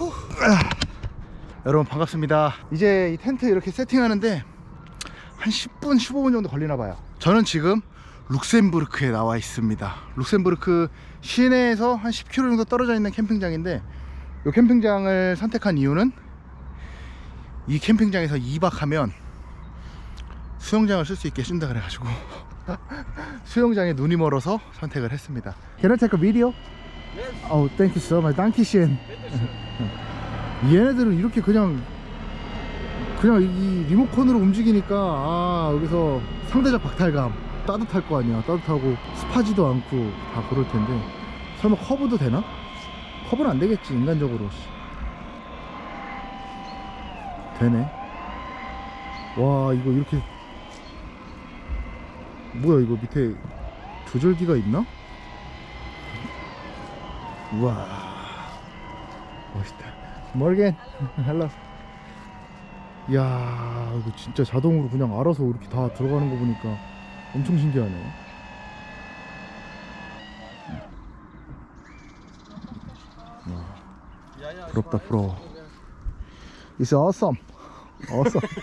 후. 아. 여러분 반갑습니다. 이제 이 텐트 이렇게 세팅하는데 한 10분, 15분 정도 걸리나 봐요. 저는 지금 룩셈부르크에 나와 있습니다. 룩셈부르크 시내에서 한 10km 정도 떨어져 있는 캠핑장인데 이 캠핑장을 선택한 이유는 이 캠핑장에서 2박 하면 수영장을 쓸 수 있게 해준다 그래가지고 수영장에 눈이 멀어서 선택을 했습니다. Can I take a video? You so much. Thank you, 얘네들은 이렇게 그냥 그냥 이 리모컨으로 움직이니까 아 여기서 상대적 박탈감 따뜻할 거 아니야 따뜻하고 습하지도 않고 다 그럴 텐데 설마 커브도 되나? 커브는 안 되겠지 인간적으로 씨. 되네 와 이거 이렇게 뭐야 이거 밑에 조절기가 있나? 우와. 멋있다. 모르겐 헬로 이야 이거 진짜 자동으로 그냥 알아서 이렇게 다 들어가는 거 보니까 엄청 신기하네. 와, 부럽다 부러워. It's awesome. Awesome.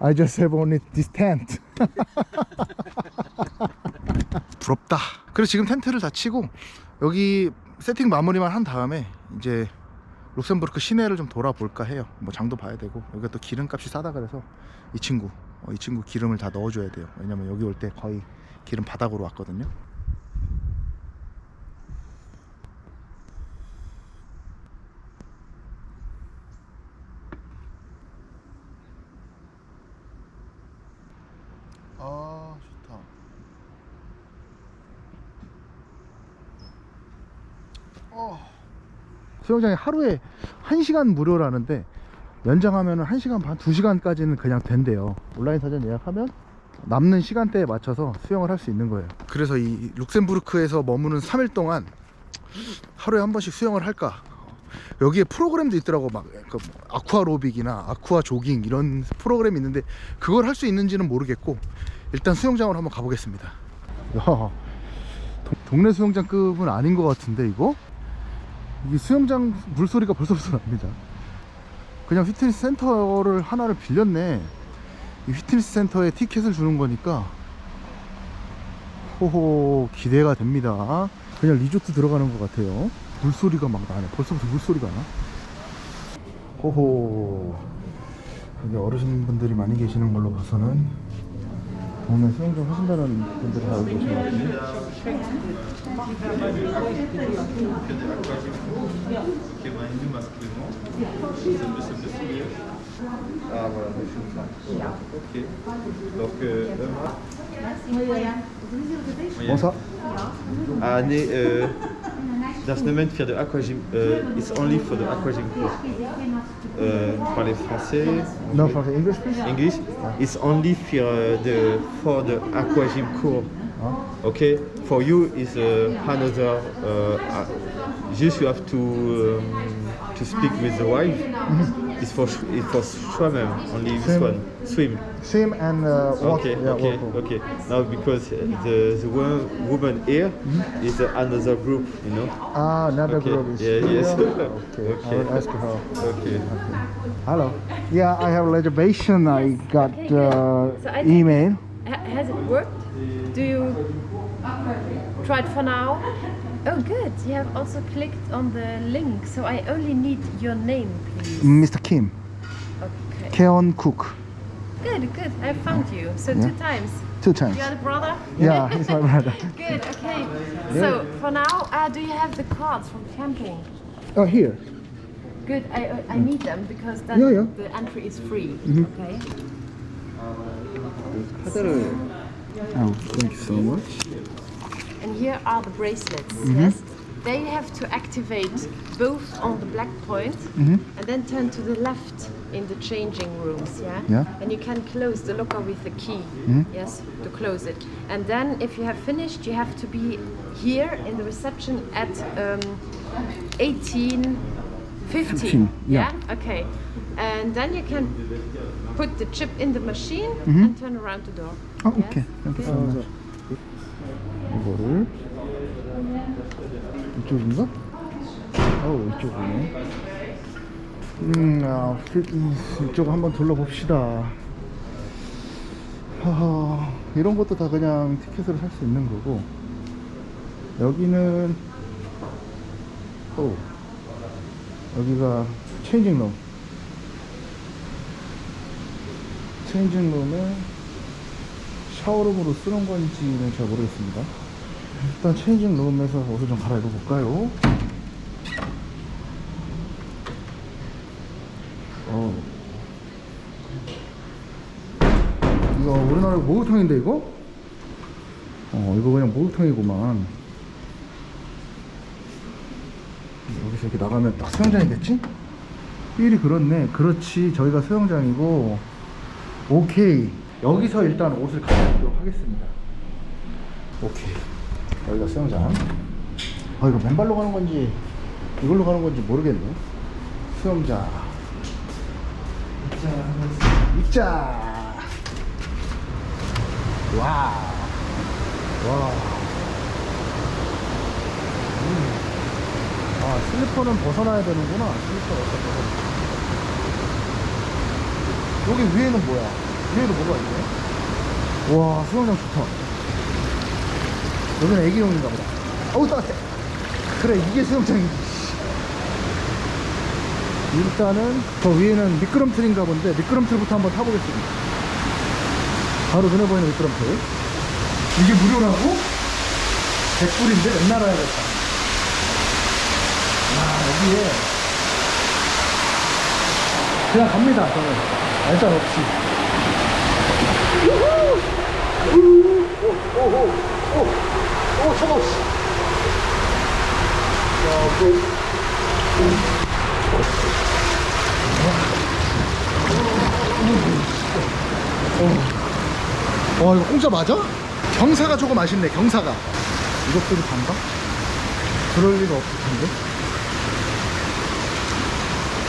I just have only this tent. 부럽다. 그래서 지금 텐트를 다 치고 여기 세팅 마무리만 한 다음에 이제 룩셈부르크 시내를 좀 돌아볼까 해요. 뭐 장도 봐야 되고. 여기가 또 기름값이 싸다 그래서 이 친구 어, 이 친구 기름을 다 넣어줘야 돼요. 왜냐면 여기 올 때 거의 기름 바닥으로 왔거든요 어. 수영장이 하루에 1시간 무료라는데 연장하면 1시간 반, 2시간까지는 그냥 된대요 온라인 사전 예약하면 남는 시간대에 맞춰서 수영을 할 수 있는 거예요 그래서 이 룩셈부르크에서 머무는 3일 동안 하루에 한 번씩 수영을 할까 여기에 프로그램도 있더라고 막그 아쿠아로빅이나 아쿠아 조깅 이런 프로그램이 있는데 그걸 할 수 있는지는 모르겠고 일단 수영장으로 한번 가보겠습니다 야 동- 동네 수영장급은 아닌 것 같은데 이거? 이 수영장 물소리가 벌써부터 납니다. 그냥 휘트니스 센터를 하나를 빌렸네. 이 휘트니스 센터에 티켓을 주는 거니까 호호 기대가 됩니다. 그냥 리조트 들어가는 것 같아요. 물소리가 막 나네. 벌써부터 물소리가 나. 호호 여기 어르신분들이 많이 계시는 걸로 봐서는 동네 수영장 하신다는 분들이 다 여기 계신 것 같은데. Ah voilà, je suis ça. Ok. Donc, euh, Bonsoir. Ah, nee, äh, das Moment für the Aquagym äh, it's only for the Aquagym course. Äh, parlez français, No, the English please? English. It's only for uh, the for the Aquagym course. Huh? Okay, for you is uh, another. Uh, uh, just you have to um, to speak with the wife. It's for sh- it's for swimmer only this Swim. one swim. Swim and uh, walk. Okay, yeah, okay, walk, walk. okay. Now because the the wo- woman here is another group, you know. Ah, another Okay, group is yeah, yes. here. okay. I Okay. will ask her. Okay. Hello. Yeah, I have reservation. I got Okay, uh, So I think- email. Has it worked? Do you try it for now? Oh, good. You have also clicked on the link, so I only need your name, please. Mr. Kim, Okay. Keon Cook, Good, good. I found you. So Yeah. two times. two times. You are the brother? Yeah, he's my brother. Good, okay. So for now, uh, do you have the cards from camping? Oh, here. Good, I, I I need them because then Yeah, yeah. the entry is free. Mhm. Okay. Oh, thank you so much. And here are the bracelets. Mm-hmm. Yes. They have to activate both on the black point Mm-hmm. and then turn to the left in the changing rooms. Yeah. Yeah. And you can close the locker with the key. Mhm. Yes, to close it. And then if you have finished, you have to be here in the reception at um, 18. 15. 15, yeah. Okay. And then you can put the chip in the machine Mm-hmm. and turn around the door. Oh, Yes? okay. Thank you so much. 이거를 이쪽인가? 어 이쪽이네. 음, 아, 이쪽 한번 둘러봅시다. 하하 이런 것도 다 그냥 티켓으로 살 수 있는 거고. 여기는 오 여기가 체인징 룸. 체인징 룸에 샤워룸으로 쓰는 건지는 잘 모르겠습니다 일단 체인징 룸에서 옷을 좀 갈아입어 볼까요? 어. 이거 우리나라 목욕탕인데 이거? 어 이거 그냥 목욕탕이구만 여기서 이렇게 나가면 딱 수영장이겠지? 삘이 그렇네 그렇지 저희가 수영장이고 오케이 여기서 일단 옷을 갈아입도록 하겠습니다 오케이 여기가 수영장. 아 이거 맨발로 가는 건지 이걸로 가는 건지 모르겠네. 수영장. 입자 입자. 와와 와. 음. 아 슬리퍼는 벗어나야 되는구나. 슬리퍼 어디다 벗어 여기 위에는 뭐야? 위에도 뭐가 있네? 와 수영장 좋다 여기는 애기용인가 보다. 어우 따뜻해 그래 이게 수영장이지. 일단은 저 위에는 미끄럼틀인가 본데 미끄럼틀부터 한번 타보겠습니다. 바로 눈에 보이는 미끄럼틀. 이게 무료라고? 100불인데 맨날 와야겠다. 아 여기에 그냥 갑니다 저는. 알짜 없이. 오오오오 오 참아 야, 그, 어. 와 이거 공짜 맞아? 경사가 조금 아쉽네 경사가 이것들이 반가? 그럴 리가 없을 텐데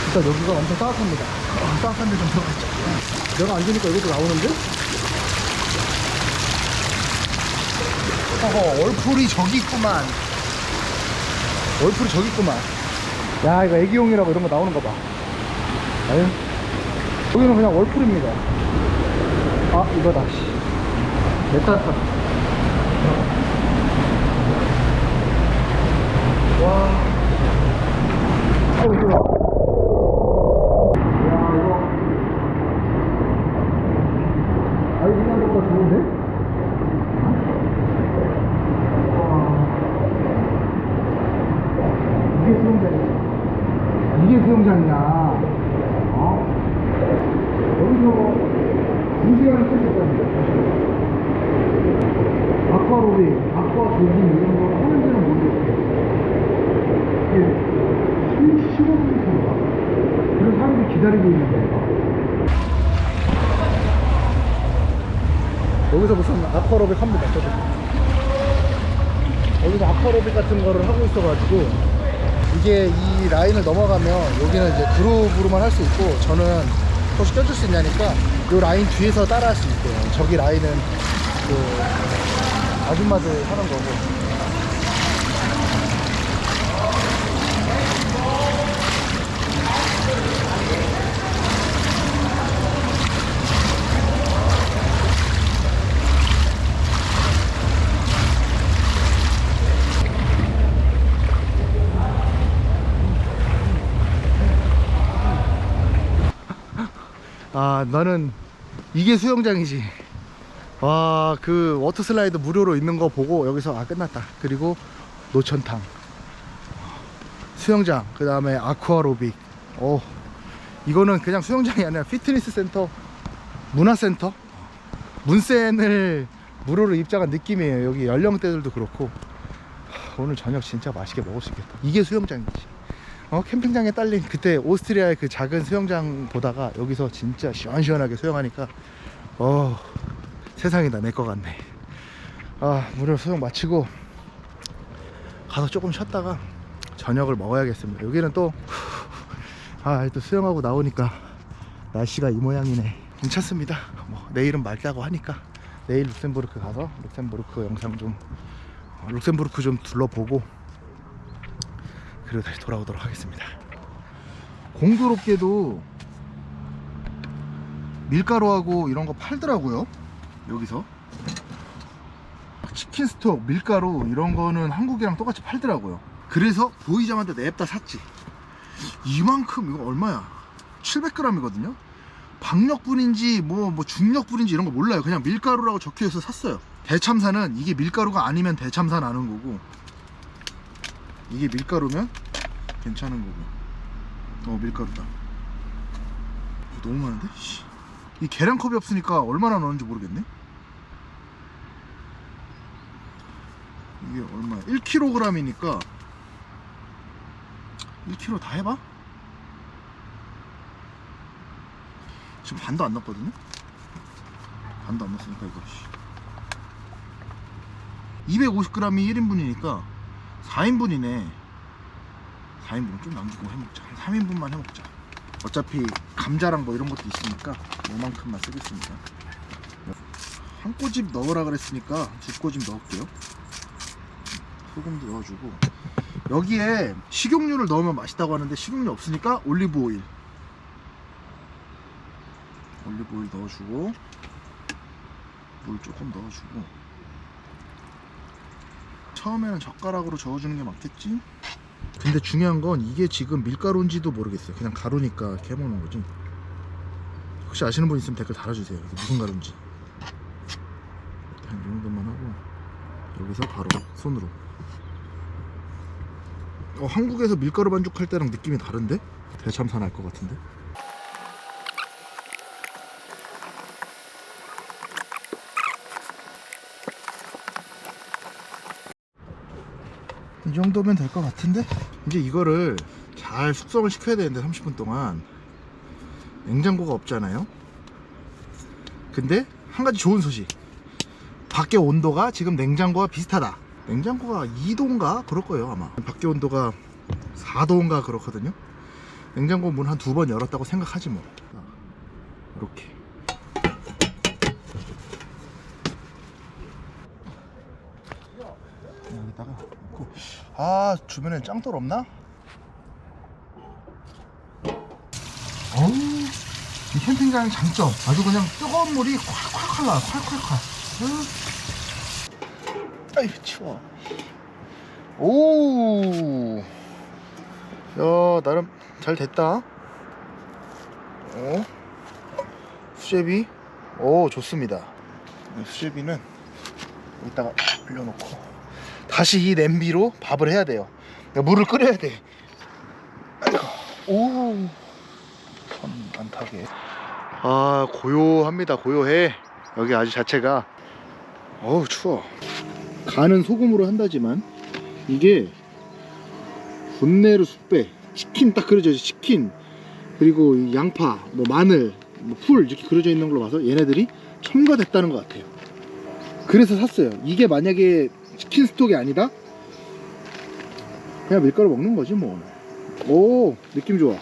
일단 여기가 엄청 따뜻합니다 아, 따뜻한데 좀 들어가자 내가 앉으니까 이것도 나오는데? 어허 월풀이 저기 있구만. 월풀이 저기 있구만. 야 이거 애기용이라고 이런 거 나오는 거 봐. 아유 여기는 그냥 월풀입니다. 아 이거다 씨. 내 따뜻하다 와. 어우 좋아 야 이거 아이 생각보다 좋은데? 이게 수영장이야. 이게 수영장이야. 어? 여기서 두 시간을 쓸수 있다는데. 아쿠아로빅, 아쿠아 조깅 이런 거 하는지는 모르겠어요. 이게 15분인가? 그런 사람들이 기다리고 있는데. 여기서 무슨 아쿠아로빅 합니다. 저도. 여기서 아쿠아로빅 같은 거를 하고 있어가지고 이게 이 라인을 넘어가면 여기는 이제 그룹으로만 할 수 있고 저는 혹시 껴줄 수 있냐니까 이 라인 뒤에서 따라 할 수 있대요 저기 라인은 그 아줌마들 하는 거고 아 너는 이게 수영장이지. 와 그 워터 슬라이드 무료로 있는 거 보고 여기서 아 끝났다. 그리고 노천탕. 수영장 그 다음에 아쿠아로빅. 오 이거는 그냥 수영장이 아니라 피트니스 센터 문화센터? 문센을 무료로 입장한 느낌이에요. 여기 연령대들도 그렇고. 하, 오늘 저녁 진짜 맛있게 먹을 수 있겠다. 이게 수영장이지 어, 캠핑장에 딸린 그때 오스트리아의 그 작은 수영장 보다가 여기서 진짜 시원시원하게 수영하니까 어 세상이 다 내거 같네. 아 무료 수영 마치고 가서 조금 쉬었다가 저녁을 먹어야겠습니다. 여기는 또 아, 또 수영하고 나오니까 날씨가 이 모양이네. 괜찮습니다. 뭐 내일은 맑다고 하니까 내일 룩셈부르크 가서 룩셈부르크 영상 좀 어, 룩셈부르크 좀 둘러보고 그리고 다시 돌아오도록 하겠습니다. 공교롭게도 밀가루하고 이런 거 팔더라고요 여기서. 치킨 스톡, 밀가루 이런 거는 한국이랑 똑같이 팔더라고요. 그래서 보이자마자 냅다 샀지. 이만큼 이거 얼마야? 700g이거든요? 박력분인지 뭐, 뭐 중력분인지 이런 거 몰라요. 그냥 밀가루라고 적혀있어 샀어요. 대참사는 이게 밀가루가 아니면 대참사 나는 거고 이게 밀가루면 괜찮은 거고. 어 밀가루다. 너무 많은데? 씨. 이 계량컵이 없으니까 얼마나 넣었는지 모르겠네? 이게 얼마야? 1kg이니까 1kg 다 해봐? 지금 반도 안 넣었거든요? 반도 안 넣었으니까 이거 250g이 1인분이니까 4인분이네 4인분 좀 남기고 해먹자. 한 3인분만 해먹자. 어차피 감자랑 뭐 이런 것도 있으니까 요만큼만 쓰겠습니다. 한 꼬집 넣으라 그랬으니까 두 꼬집 넣을게요. 소금도 넣어주고. 여기에 식용유를 넣으면 맛있다고 하는데 식용유 없으니까 올리브 오일. 올리브 오일 넣어주고 물 조금 넣어주고. 처음에는 젓가락으로 저어주는 게 맞겠지? 근데 중요한 건 이게 지금 밀가루인지도 모르겠어요. 그냥 가루니까 이렇게 해먹는 거지. 혹시 아시는 분 있으면 댓글 달아주세요. 무슨 가루인지. 일단 이 정도만 하고 여기서 바로 손으로. 어, 한국에서 밀가루 반죽할 때랑 느낌이 다른데? 대참사 날 것 같은데? 이 정도면 될 것 같은데? 이제 이거를 잘 숙성을 시켜야 되는데 30분 동안. 냉장고가 없잖아요? 근데 한 가지 좋은 소식. 밖에 온도가 지금 냉장고와 비슷하다. 냉장고가 2도인가? 그럴 거예요 아마. 밖에 온도가 4도인가? 그렇거든요? 냉장고 문 한 두 번 열었다고 생각하지 뭐. 이렇게 여기다가 놓고 아 주변에 짱돌 없나? 어우 이 캠핑장 장점 아주 그냥 뜨거운 물이 콸콸콸 나 콸콸콸 으. 아이 추워 오, 야 나름 잘 됐다. 어, 수제비, 오 좋습니다. 수제비는 여기다가 올려놓고 다시 이 냄비로 밥을 해야 돼요. 그러니까 물을 끓여야 돼. 오, 손안 타게. 아 고요합니다. 고요해. 여기 아주 자체가 어우 추워. 간은 소금으로 한다지만 이게 분내로 쑥배 치킨 딱 그려져 있어 치킨 그리고 이 양파 뭐 마늘 뭐 풀 이렇게 그려져 있는 걸로 봐서 얘네들이 첨가됐다는 것 같아요 그래서 샀어요 이게 만약에 치킨 스톡이 아니다? 그냥 밀가루 먹는 거지 뭐 오 느낌 좋아.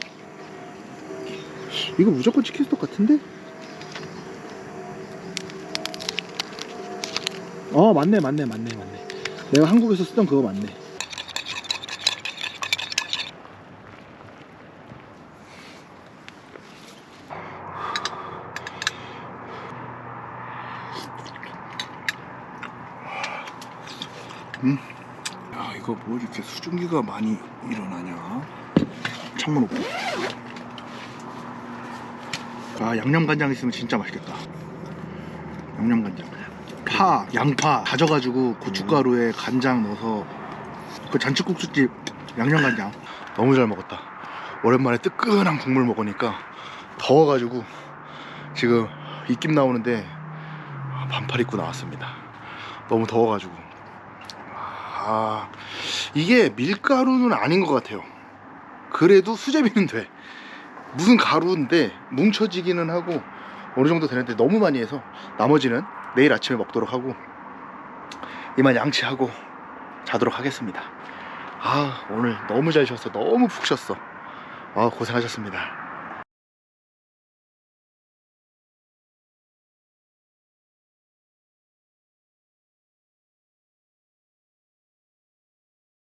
이거 무조건 치킨 스톡 같은데? 어 맞네 맞네 맞네 맞네. 내가 한국에서 쓰던 그거 맞네 음. 야 이렇게 수증기가 많이 일어나냐? 창문 오픈. 아 양념간장 있으면 진짜 맛있겠다. 양념간장. 파, 양파 다져가지고 고춧가루에 간장 넣어서 그 잔치국수집 양념간장. 너무 잘 먹었다. 오랜만에 뜨끈한 국물 먹으니까 더워가지고 지금 입김 나오는데 반팔 입고 나왔습니다. 너무 더워가지고. 아 이게 밀가루는 아닌 것 같아요. 그래도 수제비는 돼. 무슨 가루인데 뭉쳐지기는 하고 어느 정도 되는데 너무 많이 해서 나머지는 내일 아침에 먹도록 하고 이만 양치하고 자도록 하겠습니다. 아 오늘 너무 잘 쉬었어. 너무 푹 쉬었어. 아 고생하셨습니다